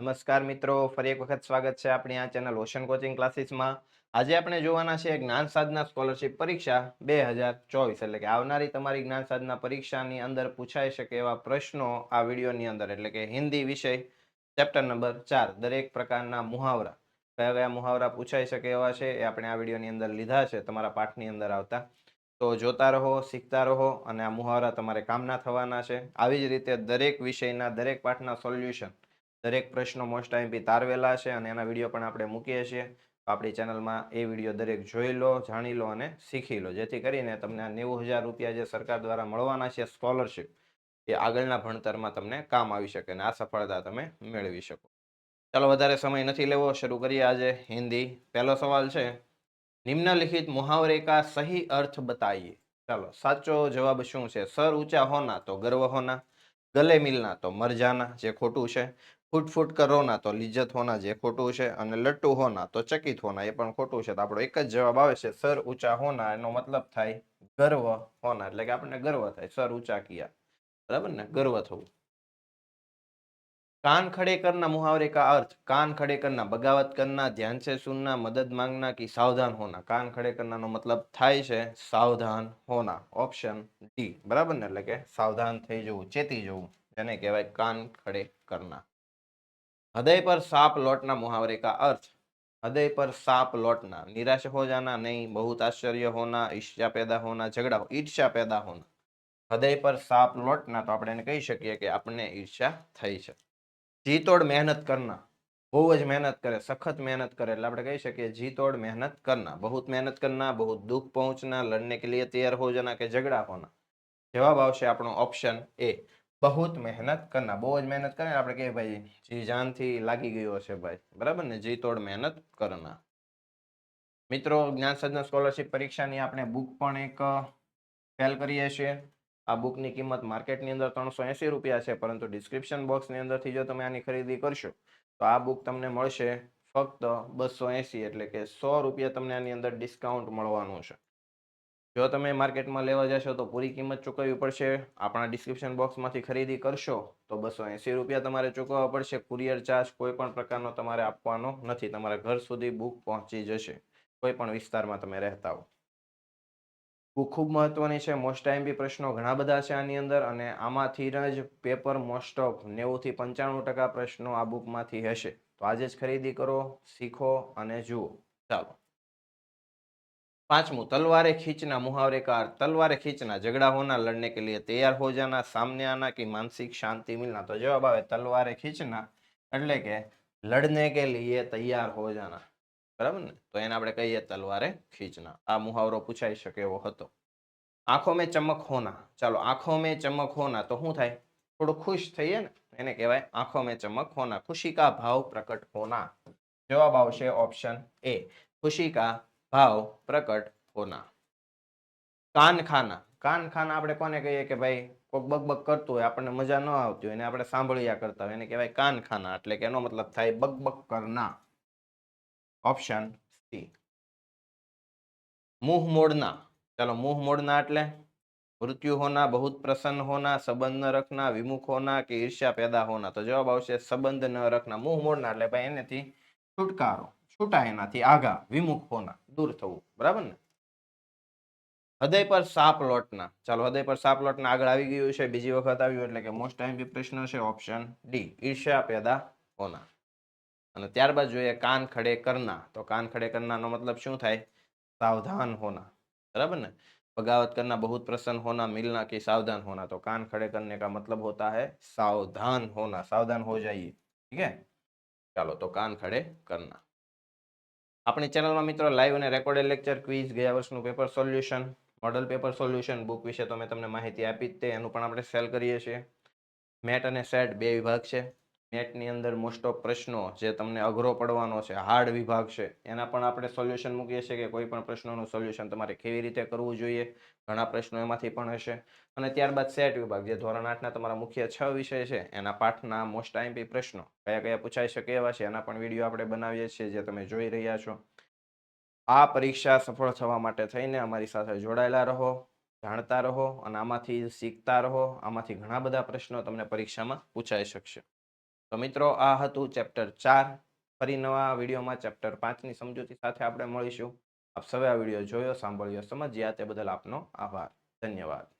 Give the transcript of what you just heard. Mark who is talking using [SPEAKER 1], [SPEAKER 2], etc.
[SPEAKER 1] નમસ્કાર મિત્રો, ફરી એક વખત સ્વાગત છે આપણી આ ચેનલ ઓશન કોચિંગ ક્લાસીસમાં આજે આપણે જોવાના છે જ્ઞાન સાધના સ્કોલરશિપ પરીક્ષા બે હજાર ચોવીસ, એટલે કે આવનારી તમારી જ્ઞાન સાધના પરીક્ષાની અંદર પૂછાઈ શકે એવા પ્રશ્નો આ વિડીયોની અંદર, એટલે કે હિન્દી વિષય ચેપ્ટર નંબર ચાર, દરેક પ્રકારના મુહાવરા. કયા કયા મુહાવરા પૂછાઈ શકે એવા છે એ આપણે આ વિડીયોની અંદર લીધા છે, તમારા પાઠની અંદર આવતા. તો જોતા રહો, શીખતા રહો અને આ મુહાવરા તમારે કામના થવાના છે. આવી જ રીતે દરેક વિષયના દરેક પાઠના સોલ્યુશન દરેક પ્રશ્નો મોસ્ટ ટાઈમથી તારવેલા છે અને એના વીડિયો પણ આપણે મૂકીએ છીએ. આપણી ચેનલમાં એ વીડિયો દરેક જોઈ લો, જાણી લો અને શીખી લો. જેથી કરીને તમને આ નેવું હજાર રૂપિયા જે સરકાર દ્વારા મળવાના છે સ્કોલરશિપ એ આગળના ભણતરમાં તમને કામ આવી શકે અને આ સફળતા તમે મેળવી શકો. ચાલો, વધારે સમય નથી લેવો. શરૂ કરીએ આજે હિન્દી. પહેલો સવાલ છે, નિમ્નલિખિત મુહાવરે કા સહી અર્થ બતાઈએ? ચાલો, સાચો જવાબ શું છે? સર ઊંચા હોના તો ગર્વ હોના, ગલે મિલના તો મર જાના જે ખોટું છે. ફૂટ ફૂટ કરો ના તો લિજ્જત હોના જે ખોટું છે અને લટ્ટુ હોના તો ચકિત હોના એ પણ ખોટું છે. તો આપણો એક જ જવાબ આવે છે, સર ઊંચા હોના એનો મતલબ થાય ગર્વ હોના એટલે કે આપણને ગર્વ થાય, સર ઊંચા કિયા. બરાબર ને? ગર્વ થવું. કાન ખડેકરના મુહાવરે કા અર્થ? કાન ખડેકરના બગાવત કરના ધ્યાન છે સુનના મદદ માંગના કે સાવધાન હોના કાન ખડે કરનાનો મતલબ થાય છે સાવધાન હોના ઓપ્શન ડી. બરાબર ને? એટલે કે સાવધાન થઈ જવું, ચેતી જવું એને કહેવાય કાન ખડે કરના हृदय पर सांप लौटना मुहावरे का अर्थ हृदय पर सांप लौटना निराश हो जाना नहीं बहुत आश्चर्य होना ईर्ष्या पैदा होना झगड़ा हो ईर्ष्या पैदा होना હૃદય પર સાપ લોટના તો આપણે એને કહી શકીએ કે આપણને ઈર્ષ્યા થઈ છે જીતોડ મહેનત કરના બહુ જ મહેનત કરે સખત મહેનત કરે એટલે આપણે કહી શકીએ જીતોડ મહેનત કરના બહુત મહેનત કરના બહુત દુઃખ પહોંચના લડને કે લીએ તૈયાર હો જાના કે ઝઘડા હોના જવાબ આવશે આપણો ઓપ્શન એ બહુત મહેનત કરના બહુ જ મહેનત કરે આપણે કહીએ ભાઈ જી જાનથી લાગી ગયો છે ભાઈ બરાબર ને જીતોડ મહેનત કરના મિત્રો જ્ઞાન સાધના સ્કોલરશિપ પરીક્ષાની આપણે બુક પણ એક ફેલ કરીએ છીએ. આ બુકની કિંમત માર્કેટની અંદર ત્રણસો એંસી રૂપિયા છે, પરંતુ ડિસ્ક્રિપ્શન બોક્સની અંદરથી જો તમે આની ખરીદી કરશો, તો આ બુક તમને મળશે ફક્ત બસો એંસી, એટલે કે સો રૂપિયા તમને આની અંદર ડિસ્કાઉન્ટ મળવાનું છે. જો તમે માર્કેટમાં લેવા જશો તો પૂરી કિંમત ચૂકવવી પડશે. આપણા ડિસ્ક્રિપ્શન બોક્સમાંથી ખરીદી કરશો તો બસો એંસી રૂપિયા તમારે ચૂકવવા પડશે. કુરિયર ચાર્જ કોઈ પણ પ્રકારનો તમારે આપવાનો નથી. તમારા ઘર સુધી બુક પહોંચી જશે. કોઈ પણ વિસ્તારમાં તમે રહેતા હો. બુક ખૂબ મહત્વની છે. મોસ્ટ ટાઈમ બી પ્રશ્નો ઘણા બધા છે આની અંદર અને આમાંથી જ પેપર મોસ્ટ ઓફ નેવુંથી પંચાણું ટકા પ્રશ્નો આ બુકમાંથી હશે. તો આજે જ ખરીદી કરો, શીખો અને જુઓ. ચાલો. पांचवं તલવારે ખીચના मुहावरे का अर्थ तलवारे खींचना झगड़ा होना लड़ने के लिए तैयार हो जाना सामने आना कि मानसिक शांति मिलना तो जवाब आवे એટલે કે લડને કે લીએ તૈયાર હો જાના. બરાબર ને? તો એને આપણે કહીએ તલવારે ખીચના. આ મુહાવરો પૂછાઈ શકે એવો હતો. આંખો મેં ચમક હોના. ચાલો, આંખો મેં ચમક હોના તો શું થાય? થોડું ખુશ થઈએ ને? એને કહેવાય આંખો મેં ચમક હોના. ખુશી કા ભાવ પ્રકટ હોના? જવાબ આવશે ઓપ્શન એ. ખુશી કા ભાવ પ્રકટ હોના. કાનખાના. કાનખાના આપણે કોને કહીએ કે ભાઈ, કોક બકબક કરતું હોય, આપણને મજા ન આવતી હોય આપણે સાંભળ્યા કરતા હોય, એને કહેવાય કાનખાના, એટલે કે એનો મતલબ થાય બકબક કરના. Option C. મુહ મોડના. ચાલો, મુહ મોડના એટલે મૃત્યુ હોના, બહુત પ્રસન્ન હોના, સંબંધ ન રખના, વિમુખ હોના કે ઈર્ષ્યા પેદા હોના. તો જવાબ આવશે સંબંધ ન રખના. મુહ મોડના એટલે ભાઈ, એનેથી છુટકારો. છૂટા એનાથી આગા વિમુખ હોના દૂર થવું બરાબર ને હૃદય પર સાપ લોટના ચાલો હૃદય પર સાપ લોટના આગળ આવી ગયું છે બીજી વખત આવ્યું એટલે કે મોસ્ટ ટાઈમ બી પ્રશ્ન છે ઓપ્શન ડી ઈર્ષ્યા પેદા હોના અને ત્યારબાદ જોઈએ કાન ખડે કરના તો કાન ખડે કરનાનો મતલબ શું થાય सावधान होना बराबर ना बगावत करना बहुत प्रसन्न होना मिलना कि सावधान होना तो कान खड़े करने का मतलब होता है सावधान होना सावधान हो जाइए ठीक है ચાલો તો કાન ખડે કરના આપણી ચેનલમાં મિત્રો લાઈવ અને રેકોર્ડેડ લેક્ચર ક્વિઝ ગયા વર્ષનું paper solution model paper solution book વિશે તો મેં તમને માહિતી આપી જ તે, એનું પણ આપણે સેલ કરીએ છીએ. મેટ અને સેટ બે વિભાગ છે. નેટની અંદર મોસ્ટ ઓફ પ્રશ્નો જે તમને અઘરો પડવાનો છે હાર્ડ વિભાગ છે, એના પણ આપણે સોલ્યુશન મૂકીએ છીએ કે કોઈ પણ પ્રશ્નોનું સોલ્યુશન તમારે કેવી રીતે કરવું જોઈએ, ઘણા પ્રશ્નો એમાંથી પણ હશે. અને ત્યારબાદ સેટ વિભાગ, જે ધોરણ આઠના તમારા મુખ્ય છ વિષય છે, એના પાઠના મોસ્ટ ટાઈમ પ્રશ્નો, કયા કયા પૂછાઈ શકે એવા છે, એના પણ વીડિયો આપણે બનાવીએ છીએ જે તમે જોઈ રહ્યા છો. આ પરીક્ષા સફળ થવા માટે થઈને અમારી સાથે જોડાયેલા રહો, જાણતા રહો અને આમાંથી શીખતા રહો, આમાંથી ઘણા બધા પ્રશ્નો તમને પરીક્ષામાં પૂછાઈ શકશે. તો મિત્રો, આ હતું ચેપ્ટર ચાર. ફરી નવા વિડીયોમાં ચેપ્ટર પાંચની સમજૂતી સાથે આપણે મળીશું. આપ સૌએ આ વીડિયો જોયો, સાંભળ્યો, સમજ્યા તે બદલ આપનો આભાર. ધન્યવાદ.